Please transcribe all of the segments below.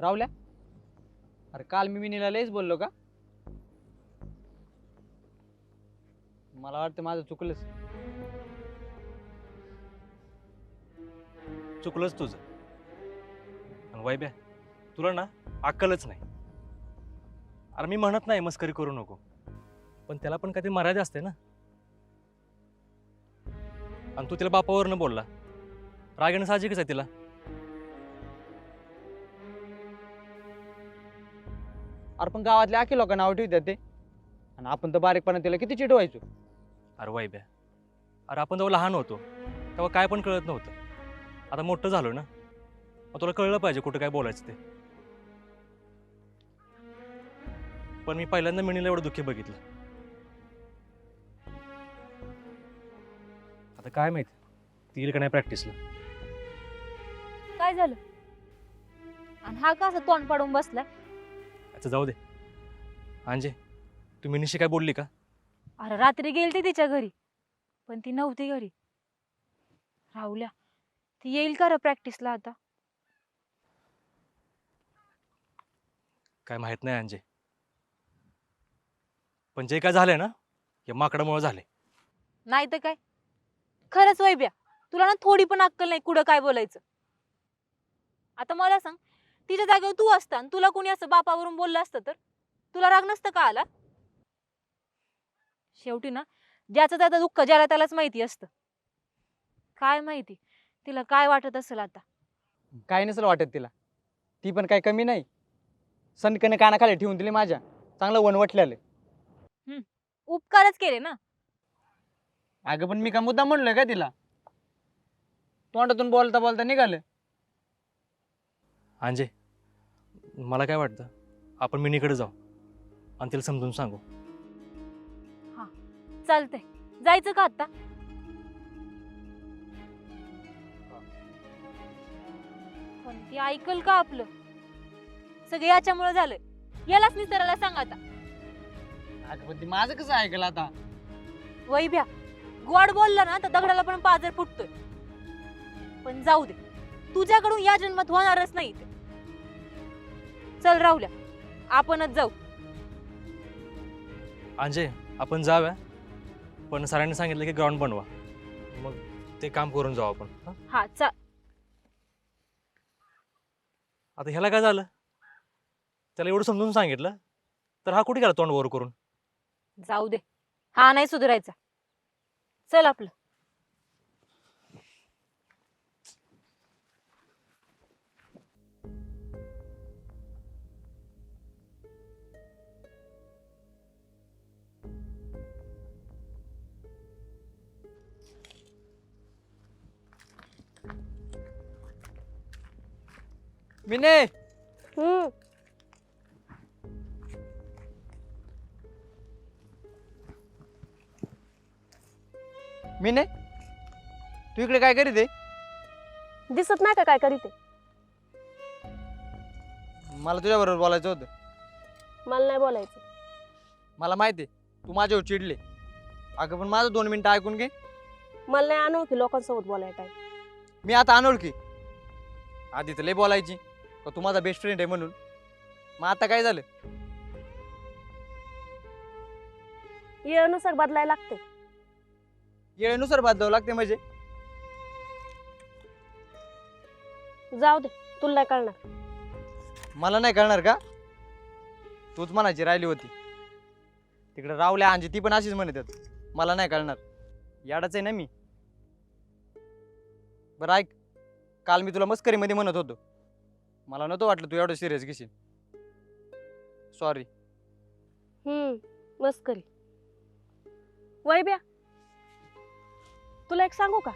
रावल्या अरे काल मी विनीला लयच बोललो का? मला वाटतं माझं चुकलंच. चुकलंच तुझं. आणि वैब्या तुला ना अक्कलच नाही. अरे मी म्हणत नाही मस्करी करू नको. पण त्याला पण काहीतरी मर्यादा असते ना. आणि तू तिला बापावरनं बोलला. रागेनं साहजिकच आहे तिला. अरे पण गावातले आखी लोक नाव ठेवतात ते. आणि आपण तर बारीकपणा तिला किती चिडवायचो. अरे वैब्या अरे आपण जेव्हा लहान होतो तेव्हा काय पण कळत नव्हतं. आता मोठं झालो ना मग तुला कळलं पाहिजे कुठं काय बोलायचं ते. पण मी पहिल्यांदा मिणीला एवढं दुःखी बघितलं. आता काय माहीत ती येईल का नाही प्रॅक्टिसला काय झालं? आणि हा का असं तोंड पाडून बसलाय? अच्छा जाऊ दे. अंजे तू मिनीशी काय बोलली का? अरे रात्री गेली ती तिच्या घरी पण ती नव्हती घरी. राहुल्या ती येईल का रे प्रॅक्टिसला आता. काय माहीत नाही अंजे पण जे काय झालंय ना हे माकडामुळे झाले नाही तर काय? खरंच वैब्या तुला ना थोडी पण अक्कल नाही कुठं काय बोलायचं. आता मला सांग तिच्या जागेवर तू असता आणि तुला कोणी असं बापावरून बोललं असतं तर? तुला राग नसतं का आला? शेवटी ना ज्याचं त्याचं दुःख ज्याला त्यालाच माहिती असतं. काय माहिती? तिला काय वाटत असेल आता? काय नसेल वाटत तिला. ती पण काही कमी नाही. सनकने कानाखाली ठेवून दिली माझ्या. चांगलं वनवटलेलं उपकारच केले ना? अगं पण मी का मुद्दा म्हणलोय का तिला? तोंडातून बोलता बोलता निघालं. अंजे मला काय वाटतं? आपण मिनीकडे जाऊ आणि तिला समजून सांगू. चालतंय. जायचं का आता? पण ती ऐकल का आपलं? सगळं याच्यामुळे झालंय. यालाच निसराला सांग आता. अगं पण ती माझं कसं ऐकलं आता? वैभ्या गोड बोलला ना तर दगडाला पण पाजर फुटतोय. पण जाऊ दे. तुझ्याकडून या जन्मात होणारच नाही ते. चल राहुल्या. आपणच जाऊ. अंजे आपण जाऊया. पण सरांनी सांगितलं की ग्राउंड बनवा. मग ते काम करून जाऊ आपण. हं? हा चा आता ह्याला काय झालं? त्याला एवढं समजून सांगितलं तर हा कुठे गेला तोंड वर करून? जाऊ दे. हा नाही सुधारायचा. चल आपलं. मिने! मिने तू इकडे काय करीत आहे? दिसत नाही का काय करीत आहे? मला तुझ्याबरोबर बोलायचं होतं. मला नाही बोलायचं. मला माहिती आहे तू माझ्यावर चिडले. अगं पण माझं दोन मिनिटं ऐकून घे. मला नाही अनोळखी लोकांसोबत बोलायला टाइम मी आता अनोळखी. आधी तर लय बोलायची. का तू माझा बेस्ट फ्रेंड आहे म्हणून? मग आता काय झालं? वेळेनुसार बदलायला लागते. येळेनुसार बदलावं लागते म्हणजे? जाऊ दे तुला नाही कळणार. मला नाही कळणार का? तूच म्हणायची राहिली होती. तिकडे रावल्या अंजी ती पण अशीच म्हणत आहेत. मला नाही कळणार. याडाच आहे ना मी. बरं ऐक काल मी तुला मस्करीमध्ये म्हणत होतो. मला नव्हतं वाटलं तू एवढं सिरियस घेशील. सॉरी हम्म मस्करी वैब्या तुला एक सांगू का?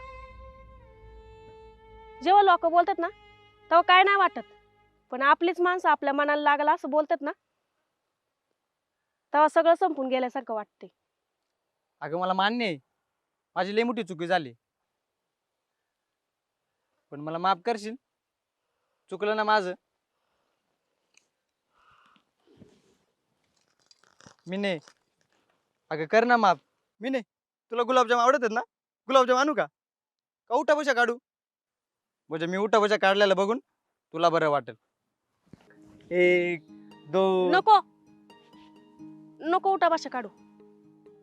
जेव्हा लोक बोलतात ना तेव्हा काय नाही वाटत. पण आपलीच माणसं आपल्या मनाला लागला असं बोलतात ना तेव्हा सगळं संपून गेल्यासारखं वाटते अगं मला मान्य आहे. माझी लई मोठी चुकी झाली. पण मला माफ करशील? चुकलं ना माझं? मी नाही अगं कर ना माफ मी नाही तुला गुलाबजाम आवडतात ना? गुलाबजाम आणू का? का उठा बशा काढू? म्हणजे मी उठा बशा काढलेलं बघून तुला बरं वाटेल. एक दोन. नको. नको उठा भाषा काढू.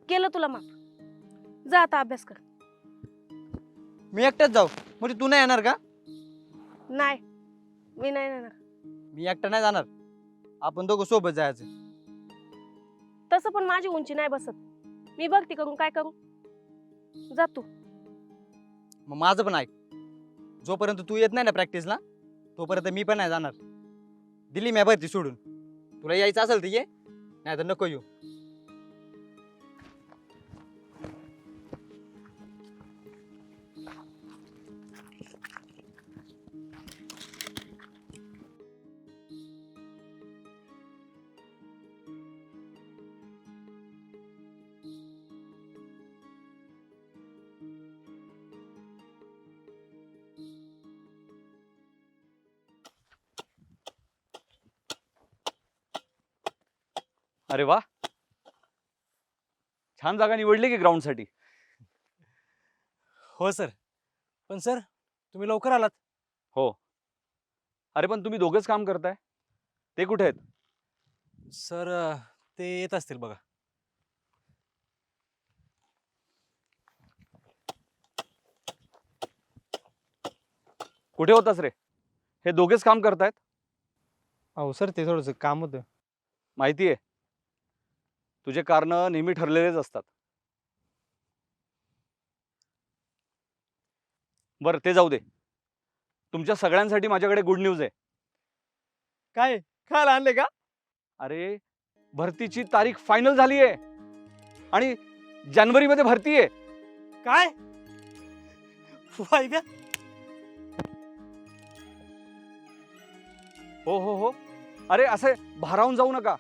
केलं तुला माफ जा आता अभ्यास कर. मी एकटाच जाऊ. म्हणजे तू नाही येणार का? नाही. मी नाही येणार मी एकटा नाही जाणार. आपण दोघं सोबत जायचं. तसं पण माझी उंची नाही बसत. मी बघते करून काय करू. जा तू. मग माझं पण ऐक. जोपर्यंत तू येत नाही ना प्रॅक्टिसला तोपर्यंत मी पण नाही जाणार. दिली मी भरती सोडून. तुला यायचं असेल तर ये नाही तर नको येऊ. अरे वा. छान जागा निवडली की ग्राउंडसाठी हो सर. पण सर तुम्ही लवकर आलात. हो. अरे पण तुम्ही दोघंच काम करताय. ते कुठे आहेत? सर ते येत असतील बघा. कुठे होतास रे? हे दोघेच काम करतायत? अहो सर ते थोडंसं काम होतं. माहिती आहे तुझे कारण नेहमी ठरलेलेच असतात. बरं ते जाऊ दे. तुमच्या सगळ्यांसाठी माझ्याकडे गुड न्यूज आहे. काय? खायला आणले का? अरे भरतीची तारीख फायनल झाली आहे. आणि जानेवारीमध्ये भरती आहे. काय? वाईब्या हो हो हो. अरे असे भारावून जाऊ नका.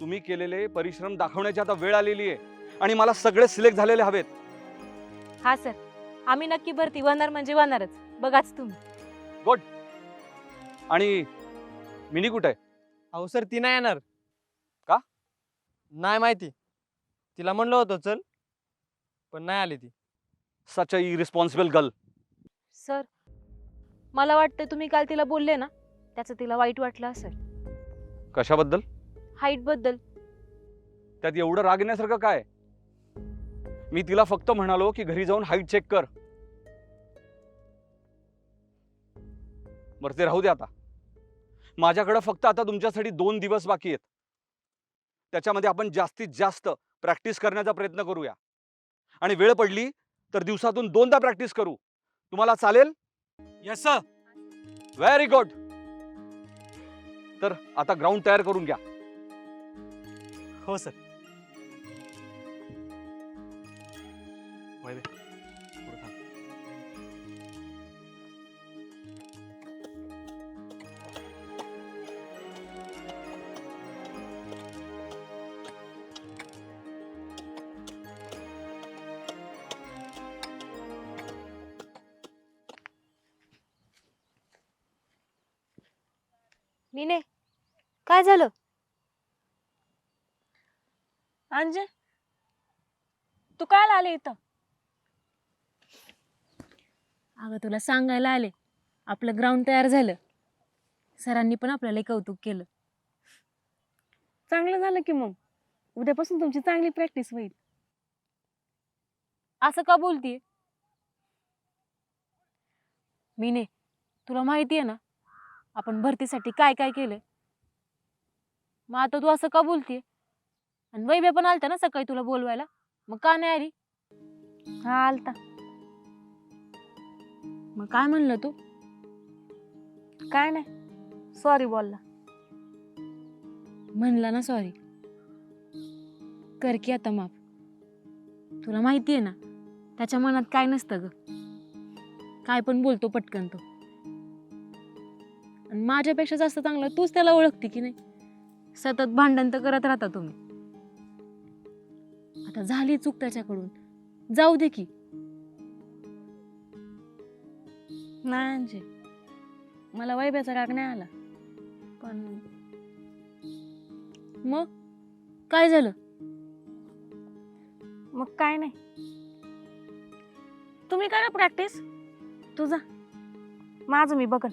तुम्ही केलेले परिश्रम दाखवण्याची आता वेळ आलेली आहे. आणि मला सगळे सिलेक्ट झालेले हवेत. हा सर. आम्ही नक्की भरती. होणार म्हणजे होणारच. बघाच तुम्ही. आणि मिनी कुठे आहे? अहो सर ती नाही येणार. का? नाही माहिती. तिला म्हणलं होतं चल. पण नाही आली ती. Such a irresponsible girl sir मला वाटतं तुम्ही काल तिला बोलले ना त्याचं तिला वाईट वाटलं असेल. कशाबद्दल? हाईटबद्दल. त्यात एवढं राग येण्यासारखं काय? मी तिला फक्त म्हणालो की घरी जाऊन हाईट चेक कर. बरं ते राहू दे आता. माझ्याकडे फक्त आता तुमच्यासाठी दोन दिवस बाकी आहेत. त्याच्यामध्ये आपण जास्तीत जास्त प्रॅक्टिस करण्याचा प्रयत्न करूया. आणि वेळ पडली तर दिवसातून दोनदा प्रॅक्टिस करू. तुम्हाला चालेल? यस सर व्हेरी गुड तर आता ग्राउंड तयार करून घ्या. हो सर वाईब्या पुढं थांब. मीने काय झालं अंजे तू काय आले इथं? अगं तुला सांगायला आले. आपलं ग्राउंड तयार झालं. सरांनी पण आपल्याला कौतुक केलं. चांगलं झालं की मग. उद्यापासून तुमची चांगली प्रॅक्टिस होईल. असं का बोलतीये? मीने तुला माहिती आहे ना आपण भरतीसाठी काय काय केलंय मग आता तू असं का बोलतीये? आणि वैभ्या पण आलता ना सकाळी तुला बोलवायला? मग का नाही आली? हा आलता. मग काय म्हणलं तू? काय नाही. सॉरी बोलला. म्हणला ना सॉरी कर की आता माफ. तुला माहिती आहे ना त्याच्या मनात काय नसतं ग. काय पण बोलतो पटकन तो. आणि माझ्यापेक्षा जास्त चांगलं तूच त्याला ओळखते की नाही? सतत भांडण तर करत राहता तुम्ही. आता झाली चूक त्याच्याकडून. जाऊ दे की. नाही अंजे मला वैभ्याचा राग नाही आला. पण मग? काय झालं? मग काय नाही. तुम्ही करा प्रॅक्टिस तुझा माझं मी बघन.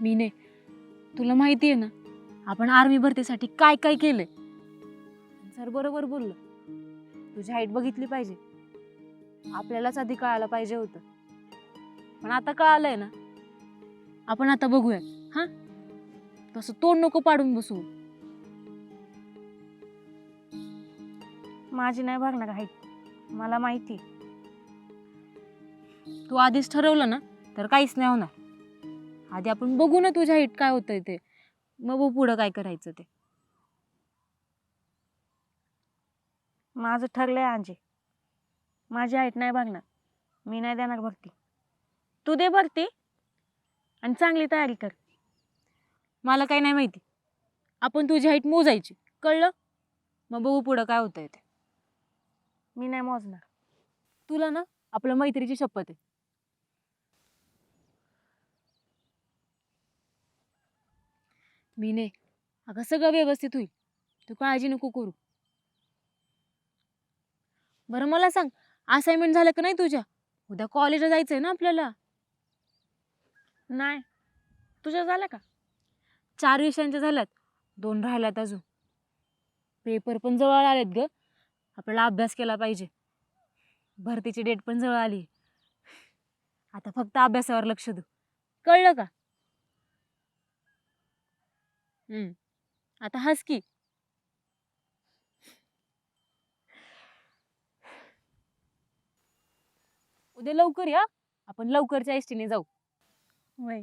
मी ने तुला माहिती आहे ना आपण आर्मी भरतीसाठी काय काय केलंय? सर बरोबर बोललं. तुझी हाईट बघितली पाहिजे. आपल्यालाच आधी कळायला पाहिजे होतं. पण आता कळालंय ना. आपण आता बघूया हा? तसं तोंड नको पाडून बसू. माझी नाही भागणार हाईट मला माहिती तू आधीच ठरवलं ना तर काहीच नाही होणार. आधी आपण बघू ना तुझ्या हाईट काय होतंय ते. मग पुढं काय करायचं ते. माझं ठरलंय आजी. माझी हाईट नाही बघणार. मी नाही देणार भरती. तू दे भरती आणि चांगली तयारी कर. मला काही नाही माहिती. आपण तुझी हाईट मोजायची. कळलं? मग बघू पुढं काय होतंय ते. मी नाही मोजणार. तुला ना आपल्या मैत्रीची शपथ आहे. मी नाही अगं सगळं व्यवस्थित होईल. तू काळजी नको करू. बरं मला सांग असाइनमेंट झालं का नाही तुझ्या? उद्या कॉलेजला जायचंय ना आपल्याला? नाही. तुझ्या झाल्या का? चार विषयांच्या झाल्यात. दोन राहिल्यात अजून. पेपर पण जवळ आलेत ग. आपल्याला अभ्यास केला पाहिजे. भरतीची डेट पण जवळ आली आता फक्त अभ्यासावर लक्ष देऊ कळलं का? आता हस की. उद्या लवकर या. आपण लवकरच्या एसटीने जाऊ. वय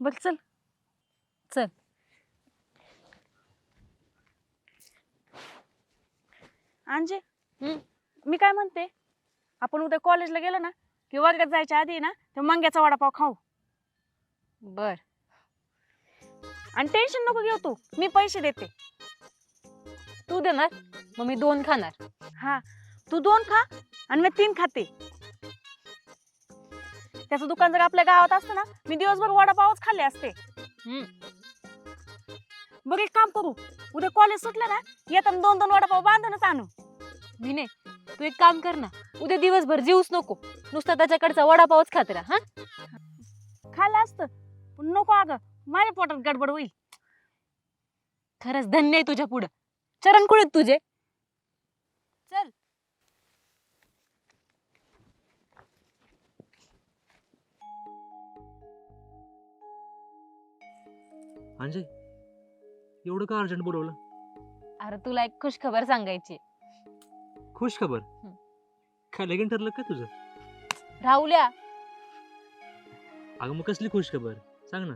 बघ चल. चल. अंजे हम्म. मी काय म्हणते? आपण उद्या कॉलेजला गेलो ना की वर्गात जायच्या आधी ना ते मंग्याचा वडापाव खाऊ. बर. आणि टेन्शन नको घेऊ तू. मी पैसे देते. तू देणार मग मी दोन खाणार. हा तू दोन खा आणि मी तीन खाते. त्याचं दुकान जर आपल्या गावात असतं ना मी दिवसभर वडापावच खाल्ले असते. हम्म. बघ एक काम करू उद्या कॉलेज सुटलं ना येताना दोन दोन वडापाव बांधूनच आणू. मी नाही तू एक काम कर ना उद्या दिवसभर जीवच नको नुसता त्याच्याकडचा वडापावच खात राहा हा? खाल्लं असतं पण नको अगं माझ्या पोटात गडबड होईल. खरंच धन्य आहे तुझ्या पुढं. चरण कुठे तुझे? चल. अंजय एवढं का अर्जंट बोलवलं? अरे तुला एक खुश खबर सांगायची. खुश खबर हं. काय लगीन ठरलं का तुझं? राहुल्या. अगं मग कसली खुश खबर सांग ना.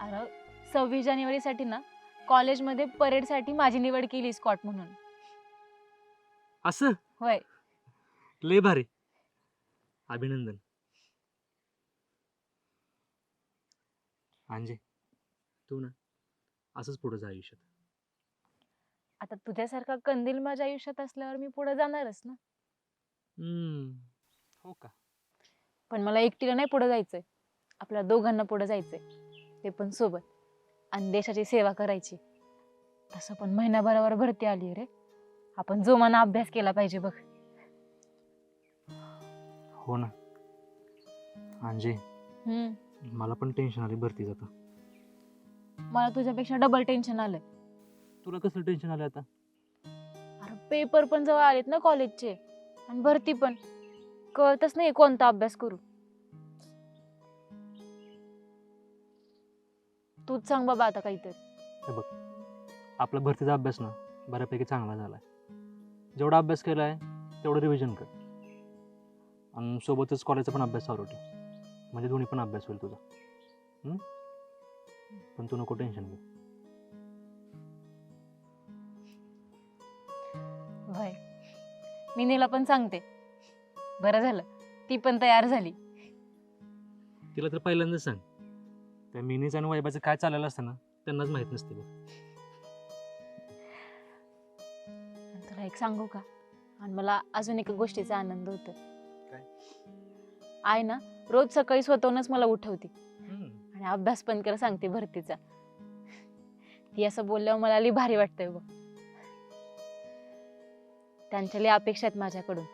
अरे सव्वीस जानेवारीसाठी ना कॉलेजमध्ये परेडसाठी माझी निवड केली स्कॉट म्हणून. असं? होय. लय भारी. अभिनंदन. अंजय तू ना असंच पुढे जा आयुष्यात. आता तुझ्यासारखा कंदील माझ्या आयुष्यात असल्यावर मी पुढे जाणारच ना? हम्म, हो का? पण मला एकटीला नाही पुढे जायचंय. आपल्या दोघांना पुढे जायचंय. ते पण सोबत. आणि देशाची सेवा करायची. तसं पण महिनाभरावर भरती आली रे. आपण जोमाना अभ्यास केला पाहिजे बघ. हो ना. हम्म. मला पण टेन्शन आली भरती जाता मला तुझ्यापेक्षा डबल टेन्शन आलंय. तुला कसं टेन्शन आलं आता? अरे पेपर पण जवळ आलेत ना कॉलेजचे आणि भरती पण. कळतच नाही कोणता अभ्यास करू. तूच सांग बाबा आता काहीतरी. हे बघ आपला भरतीचा अभ्यास ना बऱ्यापैकी चांगला झाला आहे जेवढा अभ्यास केला आहे तेवढं रिव्हिजन कर. आणि सोबतच कॉलेजचा पण अभ्यास चालू ठेव. म्हणजे दोन्ही पण अभ्यास होईल तुझा. हं? पण तू नको टेन्शन घेऊ. होय मी नीला पण सांगते. बरं झालं. ती पण तयार झाली. तिला तर पहिल्यांदाच सांग. त्या मिनीचं आणि वैबाचं काय चाललेलं असतं ना त्यांनाच माहीत नसते बघ. आणि तुला एक सांगू का? आणि मला अजून एका गोष्टीचा आनंद होतो काय? आय ना रोज सकाळी स्वतःहूनच मला उठवते. आणि अभ्यास पण कर सांगते भरतीचा. ती असं बोलल्यावर मला लई भारी वाटतंय बघ. त्यांच्या लई अपेक्षा आहेत माझ्याकडून.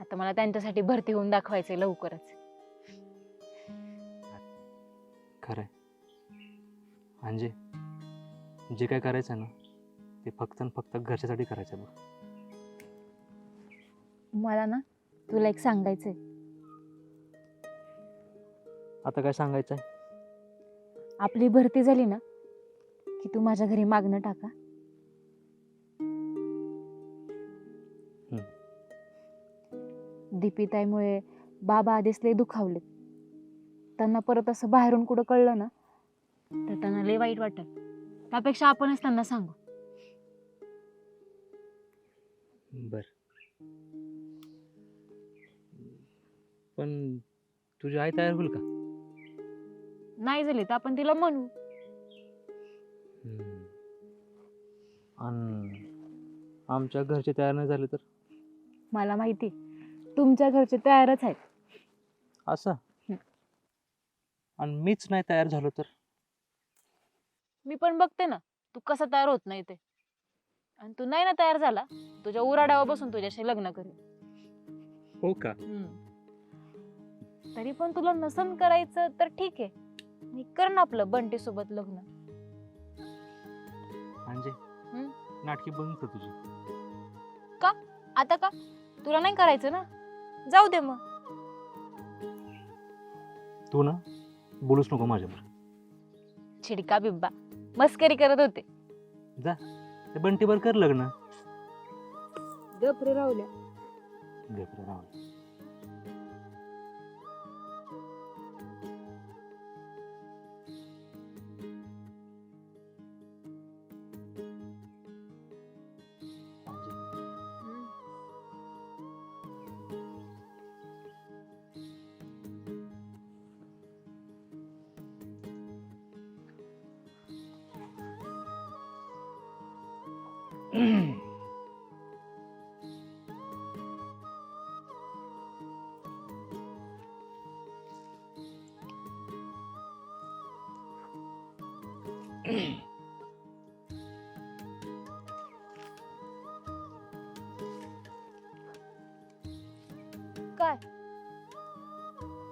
आता मला त्यांच्यासाठी भरती होऊन दाखवायचंय लवकरच. खरंय अंजे जे काय करायचं आहे ना ते फक्त आणि फक्त घरच्यासाठी करायचं आहे बघ. मला ना तुला एक सांगायचंय. आता काय सांगायचं आहे आपली भरती झाली ना की तू माझ्या घरी मागणं टाका. दीपिताईमुळे बाबा आधीच लय दुखावले त्यांना परत असं बाहेरून कुठं कळलं ना तर त्यांना लय वाईट वाटत त्यापेक्षा आपणच त्यांना सांगू. बर. पण तुझी आई तयार होईल का? नाही झाली तर आपण तिला म्हणू. आणि आमच्या घरचे तयार नाही झाले तर? मला माहिती. तुमच्या घरचे तयारच आहेत. असं. आणि मीच नाही तयार झालो तर? मी पण बघते ना तू कसा तयार होत नाही ते. आणि तू नाही ना तयार झाला तुझ्या उराड्यावर बसून तुझ्याशी लग्न करेन. हो का? तरी पण तुला नसन करायचं तर ठीक आहे. मी कर ना आपलं बंटी सोबत लग्न म्हणजे? नाटकी बंद कर तुझी. आता का? तुला नाही करायचं ना? जाऊ दे मग. तू ना? बोलूच नको माझ्यावर. छिडका बिब्बा मस्करी करत होते. ते बंटीवर कर लग्न. गप्र राहुल्या. गप्र राहुल काय?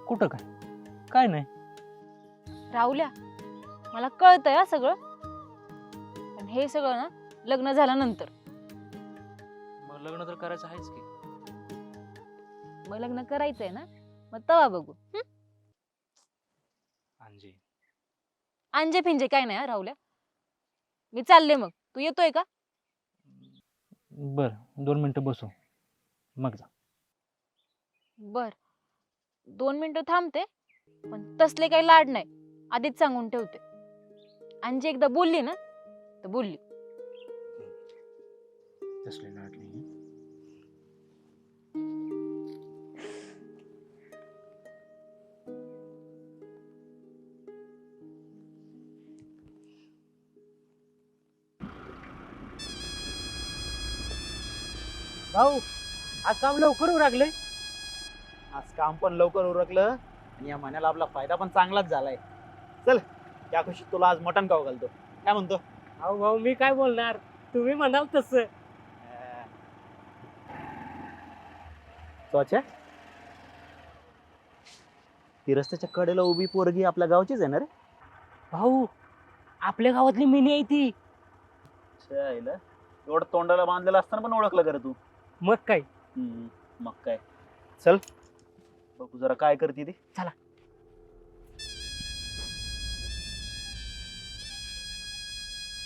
कुठं काय? काय नाही. राहुल्या मला कळतंय हा सगळं. पण हे सगळं ना लग्न झाल्यानंतर. मग लग्न तर करायचं आहेच की. मग लग्न करायचंय ना? मग तवा बघू. हं? अंजी. अंजे फिंजे काय नाही हा राहुल्या. मी चालले मग. तू येतोय का? बर दोन मिनिटं बसू. मग जा. बर. दोन मिनिटं थांबते पण तसले काही लाड नाही. आधीच सांगून ठेवते. आणि जी एकदा बोलली ना तर बोलली. तसले लाड नाही भाऊ आज काम लवकर लागले आज काम पण लवकर उरकलं आणि या महिन्याला आपला फायदा पण चांगलाच झालाय. चल त्या खुशीत तुला आज मटण खाऊ घालतो. काय म्हणतो? अहो भाऊ मी काय बोलणार? तुम्ही म्हणाल तसं. त्वचा ती रस्त्याच्या कडेला उभी पोरगी आपल्या गावचीच आहे ना रे? भाऊ आपल्या गावातली मिनी आहे ती. एवढं तोंडाला बांधलेलं असताना पण ओळखलं कर तू? मग काय? हम्म, मग काय? चल बघू जरा काय करते ती. चला.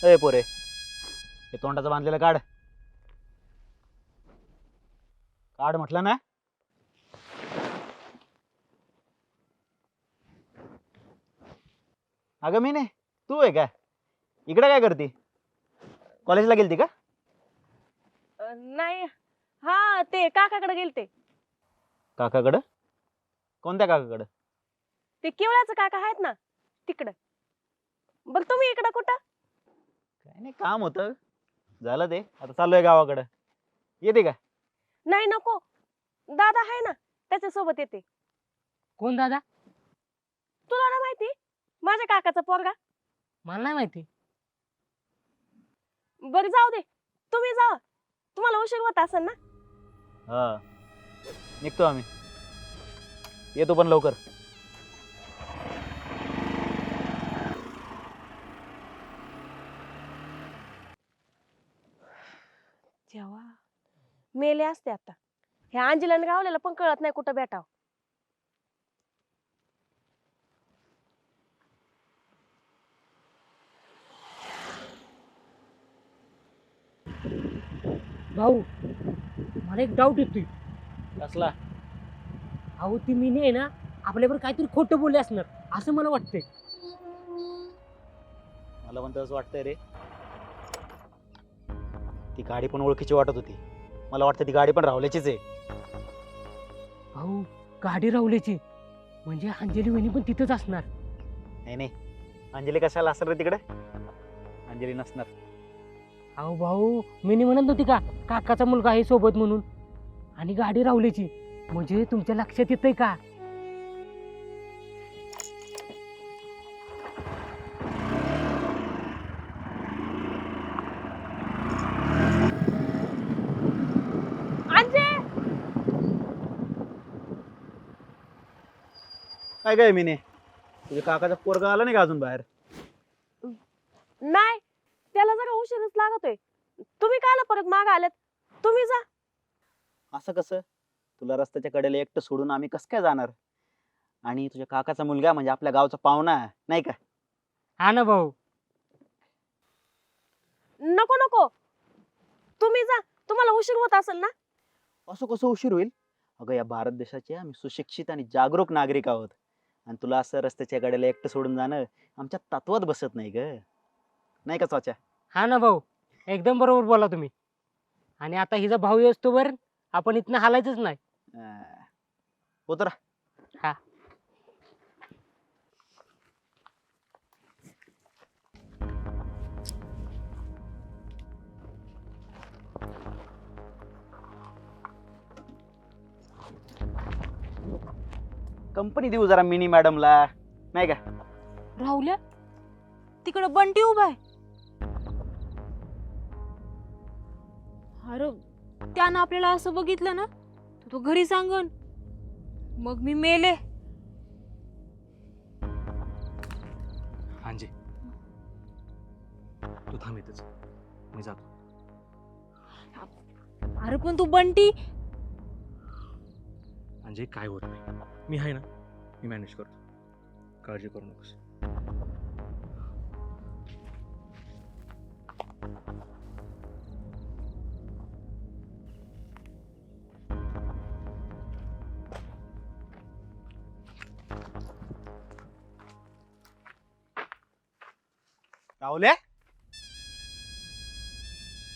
ए पोरे. हे तोंडाचं बांधलेलं काढ. काढ म्हटलं ना? अगं मी नाही तू आहे का? इकडे काय करते? कॉलेजला गेलती का? अं, नाही. हा ते काकाकडे गेलते. काकाकडं? कोणत्या काकाकडं? ते केवळ्याचं काका आहेत ना तिकडं. बरं तुम्ही इकडं कुठं? काय नाही काम होतं. झालं ते. आता चाललोय गावाकडं. येते का? नाही नको. दादा आहे ना त्याच्या सोबत येते. कोण दादा? तुला ना माहिती? माझ्या काकाचा पोरगा. मला नाही माहिती. बरं जाऊ दे. तुम्ही जा. तुम्हाला उशीर होत असेल ना? हा. निघतो आम्ही. येतो पण लवकर. जेव्हा मेले असते आता. ह्या अंजलीने गावलेला पण कळत नाही कुठं भेटाव. भाऊ मला एक डाऊट येतोय. कसला? अहो ती मिनी आहे ना आपल्यावर काहीतरी खोटं बोलले असणार असं मला वाटतंय. मला पण तसं वाटतंय रे. ती गाडी पण ओळखीची वाटत होती. मला वाटतं ती गाडी पण राहुल्याचीच आहे. भाऊ गाडी राहुल्याची म्हणजे अंजली वहिनी पण तिथंच असणार. नाही नाही. अंजली कशाला असेल रे तिकडे? अंजली नसणार. अहो भाऊ मिनी म्हणत नव्हती का? काकाचा मुलगा आहे सोबत म्हणून. आणि गाडी राहुल्याची म्हणजे तुमच्या लक्षात येतंय का? अंजे! काय काय मीने? तुझ्या काकाचा पोरगा आला नाही का अजून बाहेर? नाही त्याला जरा उशीरच लागतोय. तुम्ही काला परत माग आलेत तुम्ही जा. असं कसं? तुला रस्त्याच्या कडेला एकटं सोडून आम्ही कसं काय जाणार? आणि तुझ्या काकाचा मुलगा म्हणजे आपल्या गावचा पाहुणा आहे, नाही का? हा ना भाऊ. नको नको. तुम्ही जा. तुम्हाला उशीर होत असेल ना? असं कसं उशीर होईल? अगं या भारत देशाचे आम्ही सुशिक्षित आणि जागरूक नागरिक आहोत. आणि तुला असं रस्त्याच्या कडेला एकटं सोडून जाणं आमच्या तत्वात बसत नाही ग. नाही का चाचा? हा ना भाऊ. एकदम बरोबर बोला तुम्ही. आणि आता हिचा भाऊ येतोवर आपण इथनं हालायचंच नाही. अं, उतरा. हा. कंपनी देऊ जरा मिनी मॅडमला नाही का? राहुल्या तिकडं बंटी उभा आहे. अरे त्यानं आपल्याला असं बघितलं ना? तो घरी सांगन. मग मी मेले. अंजे तू थांब इथेच. मी जातो. अरे पण तू बंटी. अंजे काय होत नाही. मी आहे ना मी मॅनेज करतो. काळजी करू नकोस. राहुल्या?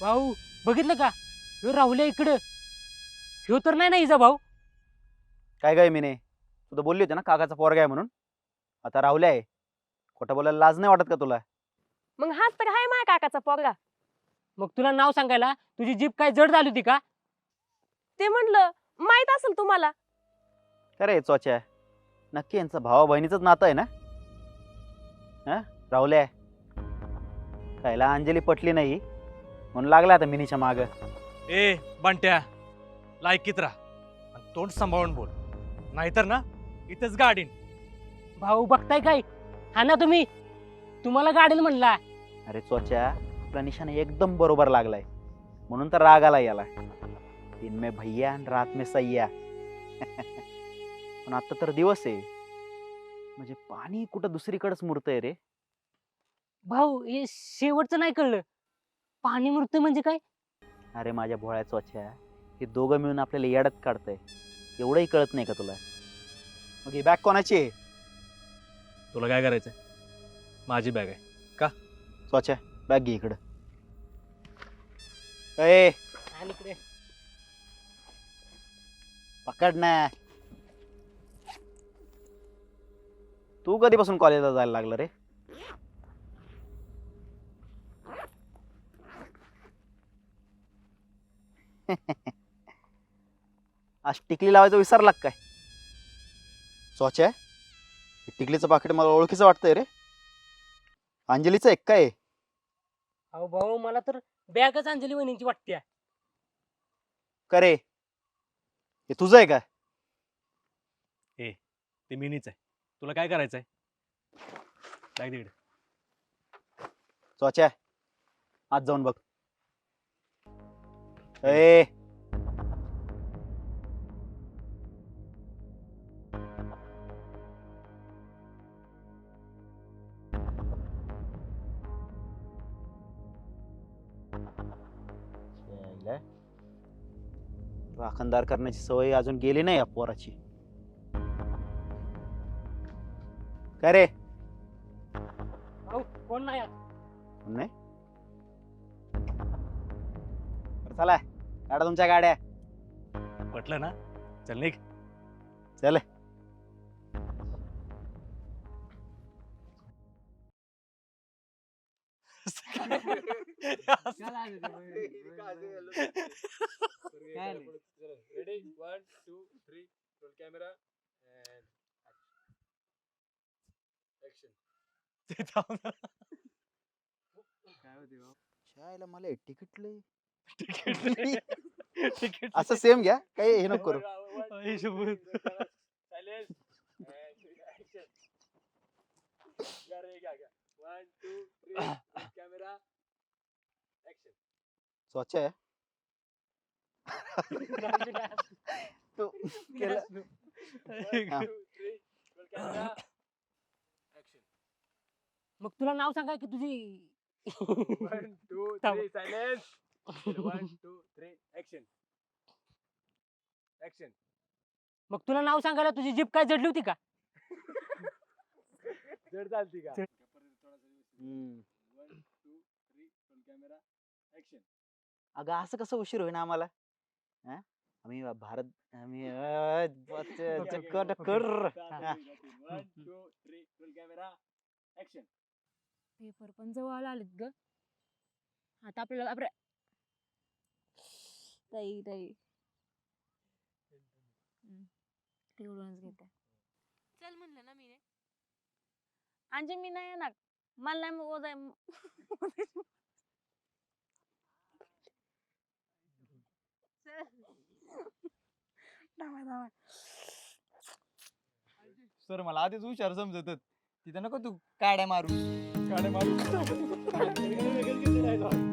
भाऊ बघितलं का? ह्यो राहुल्या इकडं. ह्यो तर नाही ना हिचा भाऊ. काय काय मिने? तू तर बोलली होती ना काकाचा पोरगा आहे म्हणून. आता राहुल्या आहे. खोटं बोलायला लाज नाही वाटत का तुला? मग हाच तर हाय माय काकाचा पोरगा. मग तुला नाव सांगायला तुझी जीप काय जड झाली होती का? ते म्हणलं माहीत असेल तुम्हाला. खरे चोच्या. नक्की यांचं भावा बहिणीचंच नातं आहे ना? हा? राहुल्या. कायला अंजली पटली नाही. म्हणून लागला आता मिनीच्या माग. ए बंट्या लायकीत राहा. आणि तोंड सांभाळून बोल. नाहीतर ना इथंच गाडीन. भाऊ बघताय काय? हा ना तुम्ही? तुम्हाला गाडील म्हणला. अरे चोच्या आपला निशाणा एकदम बरोबर लागलाय. म्हणून तर राग आला याला. दिन में भैया आणि रात में सय्या पण आता तर दिवस आहे. म्हणजे पाणी कुठं दुसरीकडेच मुरतंय रे. भाऊ हे शेवटचं नाही कळलं. पाणी मृत्यू म्हणजे काय? अरे माझ्या भोळ्या चोच्या हे दोघं मिळून आपल्याला येड्यात काढतंय. एवढंही कळत नाही का तुला? मग ही बॅग कोणाची आहे? तुला काय करायचंय? माझी बॅग आहे. चोच्या बॅग घे इकडं. ए! आणि इकडे. पकड ना. तू कधीपासून कॉलेजला जायला लागला रे? आज टिकली लावायचं विसरला का काय? सोच्या हे टिकलीचं पाकिट मला ओळखीचं वाटतंय रे. अंजलीचं एक काय? आहे? अहो भाऊ मला तर बॅगच अंजली वहिनीची वाटते का रे? हे तुझं आहे का? ते मिनीच आहे. तुला काय करायचंय? बॅग तिकडे. स्वच्छ आज जाऊन बघ. ए. राखणदार करण्याची सवय अजून गेली नाही या पोराची. काय रे? कोण नाही? नाही? बरं, चला काढा तुमच्या गाड्या. पटलं ना? चल निघ. चल. शाळेला मला हे तिकीट लय तिकीट तिकीट असं सेम घ्या काही हे नको करू. स्वच्छ आहे. तू केलं. मग तुला नाव सांगा की तुझी मग तुला नाव सांगायला तुझी जीप काय जडली होती का? हम्म. अगं असं कसं उशीर होईना आम्हाला? हा? आम्ही भारत आम्ही अ, कर. हा. पेपर पण जवळ आलेत ग. आता आपल्याला आपल्या ताई ताई. हम्म, तेवढूनच घेते. चल म्हणलं ना मी अंजी मी नाही येणार. मला नाही मग उद्या थांबा. सर मला आधीच हुशार समजत तिथं नको तू काड्या मारू. गाणे मारू.